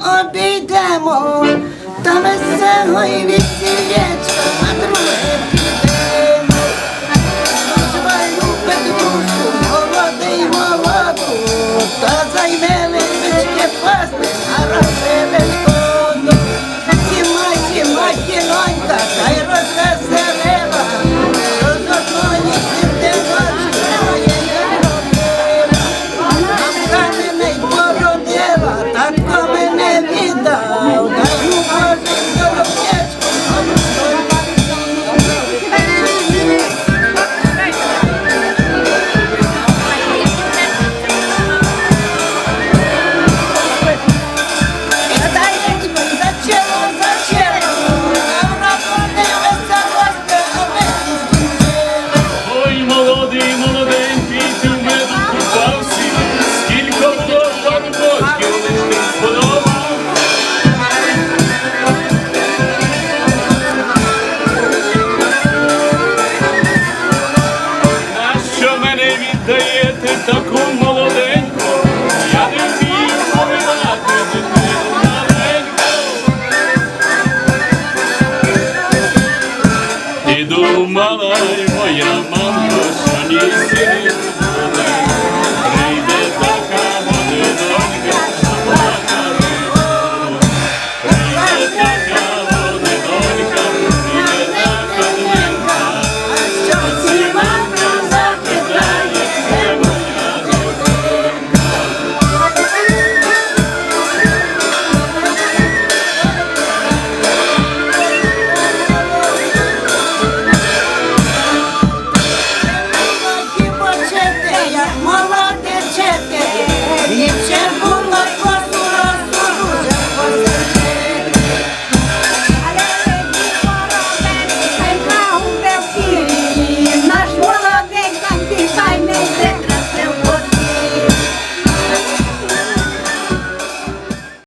обійдемо, та веселий весілячко Aman ay bayram anlaşan iyisiniz